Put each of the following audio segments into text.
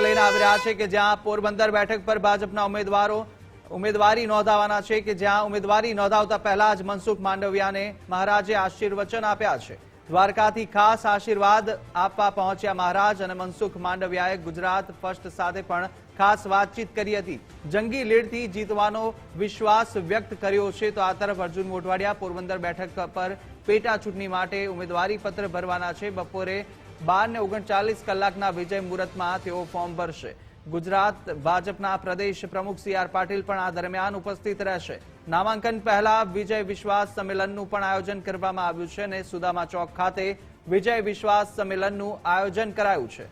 લઈને આવી રહ્યા છે કે જ્યાં પોરબંદર બેઠક પર ભાજપના ઉમેદવારો, ઉમેદવારી નોંધાવાના છે કે જ્યાં ઉમેદવારી નોંધાવતા પહેલા જ મનસુખ માંડવિયાને મહારાજે આશીર્વચન આપ્યા છે. દ્વારકાથી ખાસ આશીર્વાદ આપવા પહોંચ્યા મહારાજ અને મનસુખ માંડવિયાએ ગુજરાત ફર્સ્ટ સાથે પણ ખાસ વાતચીત કરી હતી. જંગી લીડથી જીતવાનો વિશ્વાસ વ્યક્ત કર્યો છે તો આ તરફ અર્જુન મોઢવાડિયા પોરબંદર બેઠક પર પેટા ચૂંટણી માટે ઉમેદવારી પત્ર ભરવાના છે. બપોરે બાર ને ઓગણચાલીસ કલાકના વિજય મુહૂર્તમાં તેઓ ફોર્મ ભરશે. ગુજરાત ભાજપના પ્રદેશ પ્રમુખ સી આર પાટીલ પણ આ દરમિયાન ઉપસ્થિત રહેશે. નામાંકન પહેલા વિજય વિશ્વાસ સંમેલનનું પણ આયોજન કરવામાં આવ્યું છે અને સુદામા ચોક ખાતે વિજય વિશ્વાસ સંમેલનનું આયોજન કરાયું છે.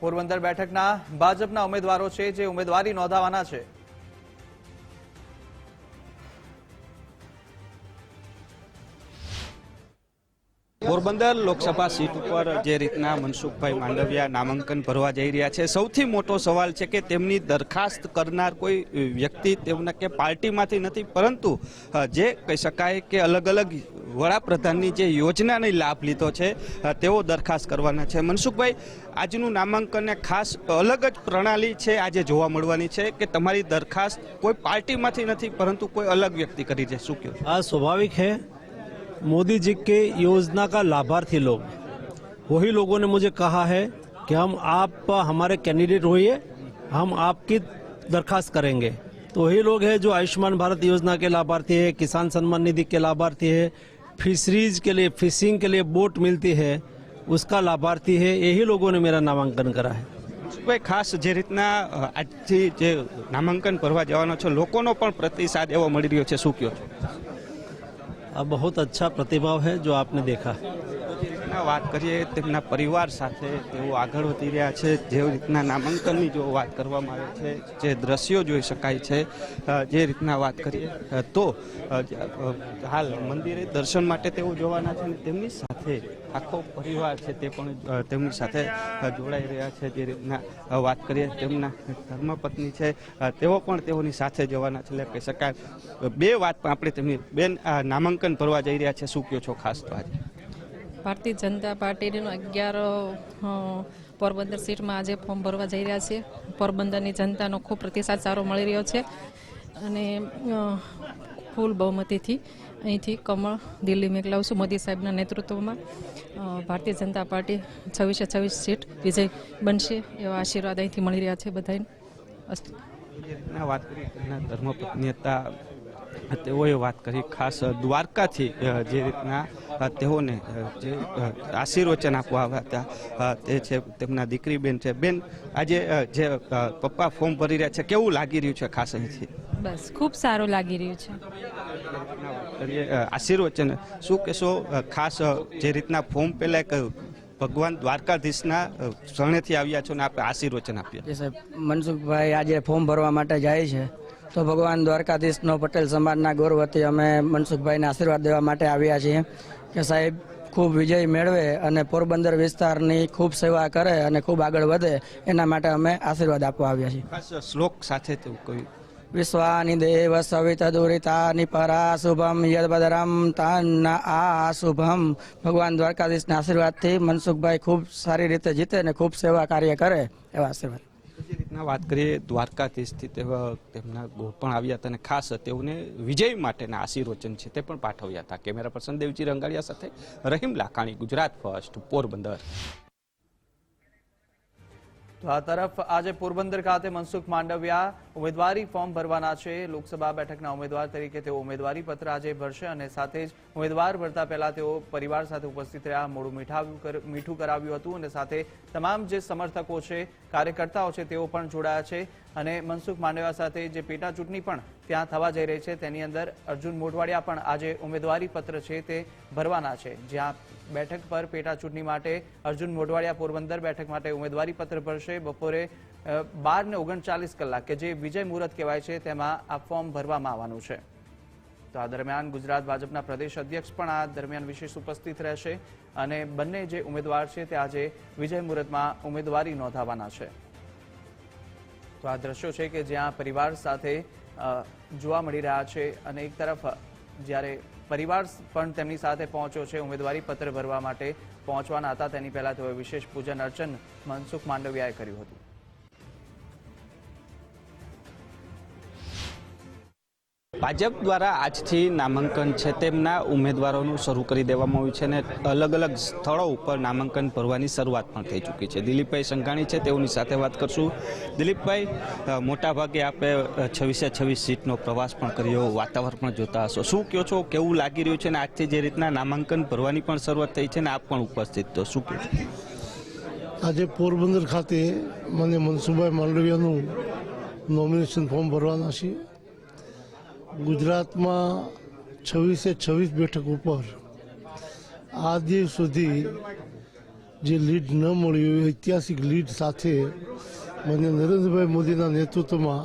પોરબંદર બેઠકના ભાજપના ઉમેદવારો છે જે ઉમેદવારી નોંધાવાના છે. પોરબંદર લોકસભા સીટ ઉપર જે રીતના મનસુખભાઈ માંડવિયા નામાંકન ભરવા જઈ રહ્યા છે, સૌથી મોટો સવાલ છે કે તેમની દરખાસ્ત કરનાર કોઈ વ્યક્તિ તેમના કે પાર્ટીમાંથી નથી, પરંતુ જે કહી શકાય કે અલગ અલગ વડાપ્રધાનની જે યોજનાને લાભ લીધો છે તેઓ દરખાસ્ત કરવાના છે. મનસુખભાઈ, આજનું નામાંકનને ખાસ અલગ જ પ્રણાલી છે, આજે જોવા મળવાની છે કે તમારી દરખાસ્ત કોઈ પાર્ટીમાંથી નથી, પરંતુ કોઈ અલગ વ્યક્તિ કરી છે. શું કહ્યું આ સ્વાભાવિક છે. मोदी जी के योजना का लाभार्थी लोग वही लोगों ने मुझे कहा है कि हम आप हमारे कैंडिडेट होइए हम आपकी दरखास्त करेंगे तो वही लोग हैं जो आयुष्मान भारत योजना के लाभार्थी है किसान सम्मान निधि के लाभार्थी है फिशरीज के लिए फिशिंग के लिए बोट मिलती है उसका लाभार्थी है यही लोगों ने मेरा नामांकन करा है ભાઈ ખાસ જે રીતના અ, આજથી જે નામાંકન ભરવા જવાનો છે લોકોનો પણ પ્રતિસાદ એવો મળી રહ્યો છે શું કહો છો अब बहुत अच्छा प्रतिभाव है जो आपने देखा જે રીતના વાત કરીએ, તેમના પરિવાર સાથે તેઓ આગળ વધી રહ્યા છે. જે રીતના નામાંકનની જો વાત કરવામાં આવે છે, જે દ્રશ્યો જોઈ શકાય છે જે રીતના વાત કરીએ તો હાલ મંદિરે દર્શન માટે તેઓ જોવાના છે અને તેમની સાથે આખો પરિવાર છે તે પણ તેમની સાથે જોડાઈ રહ્યા છે. જે રીતના વાત કરીએ, તેમના ધર્મપત્ની છે તેઓ પણ તેઓની સાથે જવાના છે. એટલે કહી શકાય બે વાત પણ આપણે તેમની, બેન નામાંકન ભરવા જઈ રહ્યા છે. શું કહો છો ખાસ તો આજે? ભારતીય જનતા પાર્ટીનું અગિયાર પોરબંદર સીટમાં આજે ફોર્મ ભરવા જઈ રહ્યા છે. પોરબંદરની જનતાનો ખૂબ પ્રતિસાદ સારો મળી રહ્યો છે. અને ફૂલ બહુમતીથી અહીંથી કમળ દિલ્હી મોકલાવશું મોદી સાહેબના નેતૃત્વમાં. ભારતીય જનતા પાર્ટી છવ્વીસે છવ્વીસ સીટ વિજય બનશે એવા આશીર્વાદ અહીંથી મળી રહ્યા છે બધાને અસ્તુ વાત કરી તેમના ધર્મપત્ની હતા, તેઓએ વાત કરી ખાસ દ્વારકાથી જે રીતના તેઓને જે આશીર્વચન આપવા આવ્યા હતા. તે છે તેમના દીકરી બેન છે. બેન આજે જે પપ્પા ફોર્મ ભરી રહ્યા છે કેવું લાગી રહ્યું છે ખાસ અહીંથી? બસ ખૂબ સારું લાગી રહ્યું છે. આશીર્વચન. શું કહેશો ખાસ જે રીતના ફોર્મ પહેલા કહ્યું ભગવાન દ્વારકાધીશના શરણેથી આવ્યા છો ને આપણે આશીર્વચન આપ્યા? સાહેબ મનસુખભાઈ આજે ફોર્મ ભરવા માટે જાય છે. તો ભગવાન દ્વારકાધીશનો પટેલ સમાજના ગૌરવ વતી અમે મનસુખભાઈને આશીર્વાદ દેવા માટે આવ્યા છીએ કે સાહેબ ખૂબ વિજય મેળવે અને પોરબંદર વિસ્તારની ખૂબ સેવા કરે અને ખૂબ આગળ વધે એના માટે અમે આશીર્વાદ આપવા આવ્યા છીએ. શ્લોક સાથે કહ્યું વિશ્વાની દેવ સવિત દુરિતાની પરા શુભમ યદબદરમ તાન આ શુભમ ભગવાન દ્વારકાધીશના આશીર્વાદથી મનસુખભાઈ ખૂબ સારી રીતે જીતે અને ખૂબ સેવા કાર્ય કરે એવા આશીર્વાદ. રીતના વાત કરીએ, દ્વારકાધીશથી તેવા, તેમના ગોળ પણ આવ્યા હતા અને ખાસ તેઓને વિજય માટેના આશીર્વચન છે તે પણ પાઠવ્યા હતા. કેમેરા પર્સન દેવજી રંગાડિયા સાથે રહીમ લાખાણી, ગુજરાત ફર્સ્ટ, પોરબંદર. તો આ તરફ આજે પોરબંદર ખાતે મનસુખ માંડવિયા ઉમેદવારી ફોર્મ ભરવાના છે. લોકસભા બેઠકના ઉમેદવાર તરીકે તેઓ ઉમેદવારી પત્ર આજે ભરશે અને સાથે જ ઉમેદવાર ભરતા પહેલા તેઓ પરિવાર સાથે ઉપસ્થિત રહ્યા મોડું મીઠાવ્યું મીઠું કરાવ્યું હતું અને સાથે તમામ જે સમર્થકો છે, કાર્યકર્તાઓ છે, તેઓ પણ જોડાયા છે અને મનસુખ માંડવિયા સાથે જે પેટા ચૂંટણી પણ ત્યાં થવા જઈ રહી છે, તેની અંદર અર્જુન મોઢવાડિયા પણ આજે ઉમેદવારી પત્ર છે તે ભરવાના છે. જ્યાં બેઠક પર પેટા ચૂંટણી માટે અર્જુન મોઢવાડિયા પોરબંદર બેઠક માટે ઉમેદવારી પત્ર ભરશે. બપોરે બાર ને ઓગણચાલીસ કલાક કે જે વિજય મુહૂર્ત કહેવાય છે, તેમાં આ ફોર્મ ભરવામાં આવવાનું છે. તો આ દરમિયાન ગુજરાત ભાજપના પ્રદેશ અધ્યક્ષ પણ આ દરમિયાન વિશેષ ઉપસ્થિત રહેશે અને બંને જે ઉમેદવાર છે તે આજે વિજય મુહૂર્તમાં ઉમેદવારી નોંધાવવાના છે. તો આ દ્રશ્યો છે કે જ્યાં પરિવાર સાથે જોવા મળી રહ્યા છે અને એક તરફ જ્યારે પરિવાર પણ તેમની સાથે પહોંચ્યો છે ઉમેદવારી પત્ર ભરવા માટે, પહોંચવાના હતા તેની પહેલા તેઓએ વિશેષ પૂજન અર્ચન મનસુખ માંડવિયાએ કર્યું હતું. ભાજપ દ્વારા આજથી નામાંકન છે તેમના ઉમેદવારોનું શરૂ કરી દેવામાં આવ્યું છે અને અલગ અલગ સ્થળો ઉપર નામાંકન ભરવાની શરૂઆત પણ થઈ ચૂકી છે. દિલીપભાઈ સંઘાણી છે, તેઓની સાથે વાત કરશું. દિલીપભાઈ મોટાભાગે આપે છવ્વીસે છવ્વીસ સીટનો પ્રવાસ પણ કર્યો, વાતાવરણ પણ જોતા હશો. શું કહો છો? કેવું લાગી રહ્યું છે અને આજથી જે રીતના નામાંકન ભરવાની પણ શરૂઆત થઈ છે ને આપ પણ ઉપસ્થિત તો શું કહો આજે પોરબંદર ખાતે મને મનસુભાઈ માંડવિયાનું નોમિનેશન ફોર્મ ભરવાના છે. ગુજરાતમાં છવ્વીસે છવ્વીસ બેઠક ઉપર આ દિવસ સુધી જે લીડ ન મળ્યું એ ઐતિહાસિક લીડ સાથે મને નરેન્દ્રભાઈ મોદીના નેતૃત્વમાં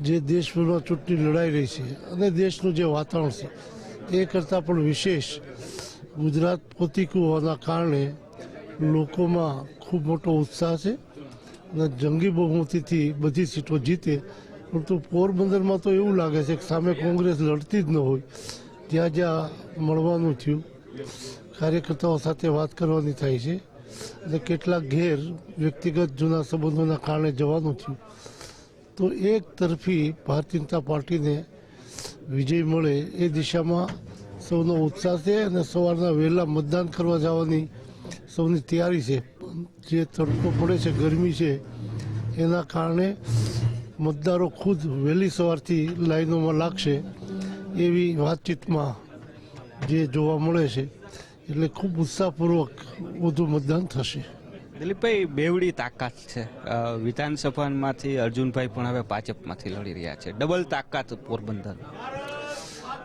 જે દેશભરમાં ચૂંટણી લડાઈ રહી છે અને દેશનું જે વાતાવરણ છે એ કરતાં પણ વિશેષ ગુજરાત પોતીકું હોવાના કારણે લોકોમાં ખૂબ મોટો ઉત્સાહ છે અને જંગી બહુમતીથી બધી સીટો જીતે પરંતુ પોરબંદરમાં તો એવું લાગે છે કે સામે કોંગ્રેસ લડતી જ ન હોય. ત્યાં જ્યાં મળવાનું થયું, કાર્યકર્તાઓ સાથે વાત કરવાની થાય છે. અને કેટલાક ઘેર વ્યક્તિગત જૂના સંબંધોના કારણે જવાનું થયું. તો એક તરફી ભારતીય જનતા પાર્ટીને વિજય મળે એ દિશામાં સૌનો ઉત્સાહ છે અને સવારના વહેલા મતદાન કરવા જવાની સૌની તૈયારી છે. જે તડકો પડે છે, ગરમી છે, એના કારણે મતદારો ખુદ વહેલી સવારથી લાઈનોમાં લાગશે એવી વાતચીતમાં જે જોવા મળે છે. એટલે ખૂબ ઉત્સાહપૂર્વક વધુ મતદાન થશે. દિલીપભાઈ બેવડી તાકાત છે. વિધાનસભામાંથી અર્જુનભાઈ પણ હવે ભાજપમાંથી લડી રહ્યા છે. ડબલ તાકાત પોરબંદર.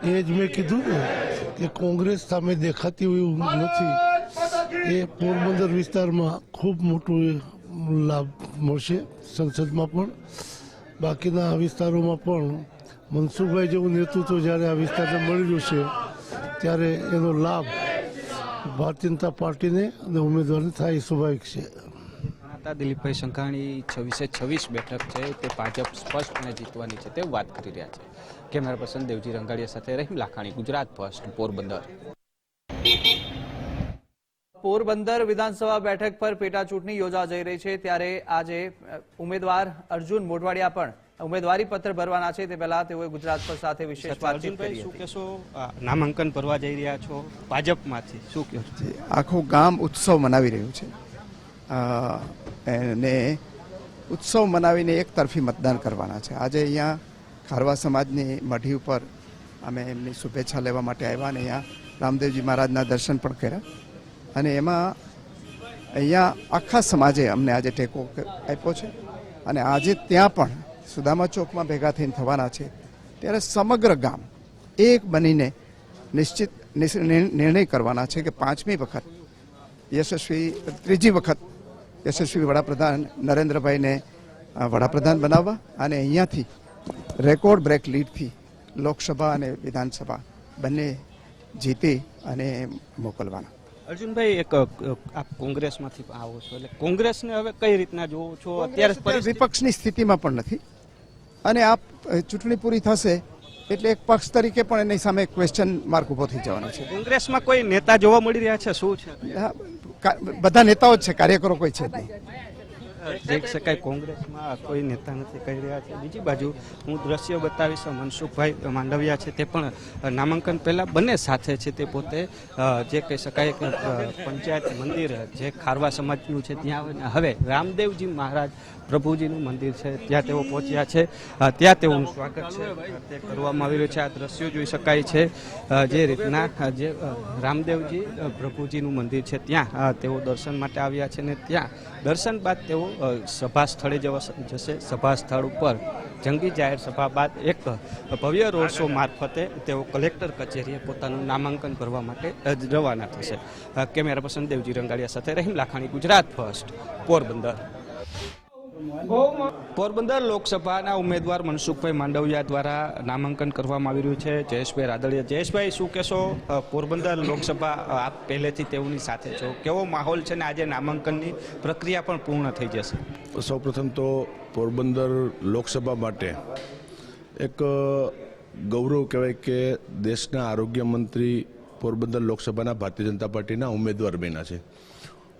એ જ મેં કીધું ને કે કોંગ્રેસ સામે દેખાતી હોય નથી. એ પોરબંદર વિસ્તારમાં ખૂબ મોટું લાભ મળશે સંસદમાં પણ. બાકીના આ વિસ્તારોમાં પણ મનસુખભાઈ જેવું નેતૃત્વ જ્યારે આ વિસ્તારને મળેલું છે, ત્યારે એનો લાભ ભારતીય જનતા પાર્ટીને અને ઉમેદવારને થાય સ્વાભાવિક છે. માતા દિલીપભાઈ સંઘાણી છવ્વીસે છવ્વીસ બેઠક છે, તે ભાજપ સ્પષ્ટપણે જીતવાની છે તે વાત કરી રહ્યા છે. કેમેરા પર્સન દેવજી રંગાડિયા સાથે રહીમ લાખાણી, ગુજરાત ફર્સ્ટ, પોરબંદર. પોરબંદર વિધાનસભા બેઠક પર પેટા ચૂંટણી યોજા જઈ રહી છે. ત્યારે આજે ઉમેદવાર અર્જુન મોઢવાડિયા પણ ઉમેદવારી પત્ર ભરવાના છે. તે પહેલા તેઓએ ગુજરાત પર સાથે વિશેષ વાતચીત કરી શું કહેશો? નામાંકન ભરવા જઈ રહ્યા છો ભાજપમાંથી શું કહેશો? આખું ગામ ઉત્સવ મનાવી રહ્યું છે. અને ઉત્સવ મનાવીને એક તરફી મતદાન કરવાના છે. આજે અહીંયા ખારવા સમાજની મઢી ઉપર અમે એમની શુભેચ્છા લેવા માટે આવ્યા અને અહીંયા રામદેવજી મહારાજના દર્શન પણ કર્યા. અને એમાં અહીંયા આખા સમાજે અમને આજે ટેકો આપ્યો છે. અને આજે ત્યાં પણ સુદામા ચોકમાં ભેગા થઈને થવાના છે. ત્યારે સમગ્ર ગામ એક બનીને નિશ્ચિત નિર્ણય કરવાના છે કે પાંચમી વખત યશસ્વી, ત્રીજી વખત યશસ્વી વડાપ્રધાન નરેન્દ્રભાઈને વડાપ્રધાન બનાવવા અને અહીંયાથી રેકોર્ડ બ્રેક લીડથી લોકસભા અને વિધાનસભા બંને જીતી અને મોકલવાના. અર્જુનભાઈ એક આપ કોંગ્રેસમાંથી આવો છો. એટલે કોંગ્રેસને હવે કઈ રીતના જોવો છો? અત્યારે વિપક્ષની સ્થિતિમાં પણ નથી. અને આ ચૂંટણી પૂરી થશે એટલે એક પક્ષ તરીકે પણ એની સામે ક્વેશ્ચન માર્ક ઊભો થઈ જવાનો છે. કોંગ્રેસમાં કોઈ નેતા જોવા મળી રહ્યા છે? શું છે? બધા નેતાઓ જ છે કાર્યકરો કોઈ છે નહીં. જોઈ શકાય કોંગ્રેસમાં કોઈ નેતા નથી કહી રહ્યા છે. બીજી બાજુ હું દ્રશ્ય બતાવીશ, મનસુખભાઈ માંડવિયા છે તે પણ નામાંકન પહેલાં બંને સાથે છે તે પોતે જે કહી શકાય કે પંચાયત મંદિર, જે ખારવા સમાજનું છે ત્યાં હવે રામદેવજી મહારાજ પ્રભુજીનું મંદિર છે. ત્યાં તેઓ પહોંચ્યા છે. ત્યાં તેઓનું સ્વાગત છે. તે કરવામાં આવી રહ્યું છે. આ દ્રશ્યો જોઈ શકાય છે. જે રીતના જે રામદેવજી પ્રભુજીનું મંદિર છે. ત્યાં તેઓ દર્શન માટે આવ્યા છે ને ત્યાં દર્શન બાદ તેઓ સભા સ્થળે જવા જશે. સભા સ્થળ ઉપર જંગી જાહેર સભા બાદ એક ભવ્ય રોડ શો મારફતે તેઓ કલેક્ટર કચેરીએ પોતાનું નામાંકન કરવા માટે રવાના થશે. કેમેરા પર્સન દેવજી રંગાડિયા સાથે રહીમ લાખાણી, ગુજરાત ફર્સ્ટ, પોરબંદર. પોરબંદર લોકસભાના ઉમેદવાર મનસુખભાઈ માંડવિયા દ્વારા નામાંકન કરવામાં આવી રહ્યું છે. જયેશભાઈ રાદડિયા. જયેશભાઈ, શું કહેશો? પોરબંદર લોકસભા આપ પહેલેથી તેઓની સાથે છો. કેવો માહોલ છે ને આજે નામાંકનની પ્રક્રિયા પણ પૂર્ણ થઈ જશે? સૌપ્રથમ તો પોરબંદર લોકસભા માટે એક ગૌરવ કહેવાય કે દેશના આરોગ્ય મંત્રી પોરબંદર લોકસભાના ભારતીય જનતા પાર્ટીના ઉમેદવાર બન્યા છે.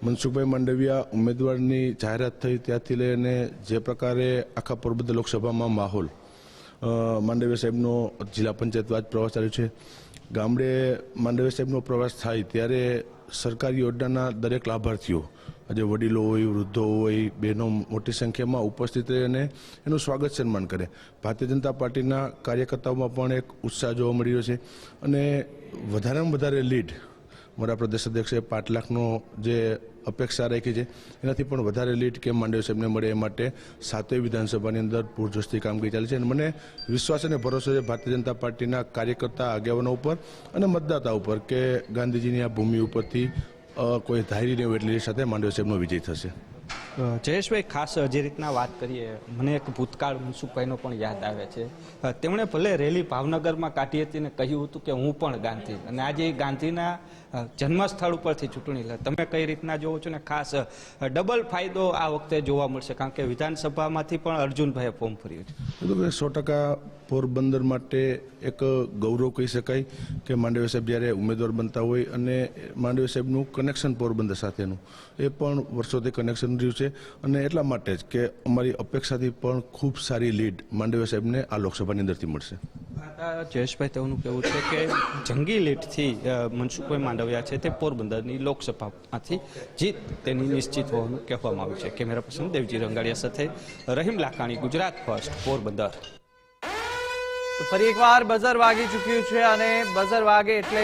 મનસુખભાઈ માંડવિયા ઉમેદવારની જાહેરાત થઈ ત્યાંથી લઈને જે પ્રકારે આખા પોરબંદર લોકસભામાં માહોલ માંડવિયા સાહેબનો જિલ્લા પંચાયત રાજ પ્રવાસ ચાલ્યો છે. ગામડે માંડવિયા સાહેબનો પ્રવાસ થાય ત્યારે સરકારી યોજનાના દરેક લાભાર્થીઓ, આજે વડીલો હોય, વૃદ્ધો હોય, બહેનો મોટી સંખ્યામાં ઉપસ્થિત રહે અને એનું સ્વાગત સન્માન કરે. ભારતીય જનતા પાર્ટીના કાર્યકર્તાઓમાં પણ એક ઉત્સાહ જોવા મળી રહ્યો છે અને વધારેમાં વધારે લીડ મારા પ્રદેશ અધ્યક્ષે પાંચ લાખનો જે અપેક્ષા રાખી છે, એનાથી પણ વધારે લીડ કેમ માંડવી સાહેબને મળે એ માટે સાતેય વિધાનસભાની અંદર પૂરજોશથી કામગીરી ચાલે છે. અને મને વિશ્વાસ અને ભરોસો છે ભારતીય જનતા પાર્ટીના કાર્યકર્તા આગેવાનો ઉપર અને મતદાતા ઉપર કે ગાંધીજીની આ ભૂમિ ઉપરથી કોઈ ધારી નહીં હોય એટલી સાથે માંડવી સાહેબનો વિજય થશે. જયેશભાઈ, ખાસ જે રીતના વાત કરીએ, મને એક ભૂતકાળ મનસુખભાઈનો પણ યાદ આવે છે. તેમણે ભલે રેલી ભાવનગરમાં કાઢી હતી અને કહ્યું હતું કે હું પણ ગાંધી અને આજે ગાંધીના જન્મસ્થળ ઉપરથી ચૂંટણી લડે તમે કઈ રીતના જોવો છો ને ખાસ ડબલ ફાયદો આ વખતે જોવા મળશે, કારણ કે વિધાનસભામાંથી પણ અર્જુનભાઈએ ફોર્મ ભર્યું છે. સો ટકા પોરબંદર માટે એક ગૌરવ કહી શકાય કે માંડવી સાહેબ જ્યારે ઉમેદવાર બનતા હોય અને માંડવી સાહેબનું કનેક્શન પોરબંદર સાથેનું, એ પણ વર્ષોથી કનેક્શન રહ્યું છે. અને એટલા માટે જ કે અમારી અપેક્ષાથી પણ ખૂબ સારી લીડ માંડવી સાહેબને આ લોકસભાની અંદરથી મળશે. જયેશભાઈ તેઓનું કહેવું છે કે જંગી લીટથી મનસુખભાઈ માંડવિયા છે તે પોરબંદરની લોકસભામાંથી જીત તેની નિશ્ચિત હોવાનું કહેવામાં આવ્યું છે. કેમેરા પર્સન દેવજી રંગાડિયા સાથે રહીમ લાખાણી, ગુજરાત ફર્સ્ટ, પોરબંદર. ફરી એકવાર બઝર વાગી ચૂક્યું છે અને બઝર વાગે એટલે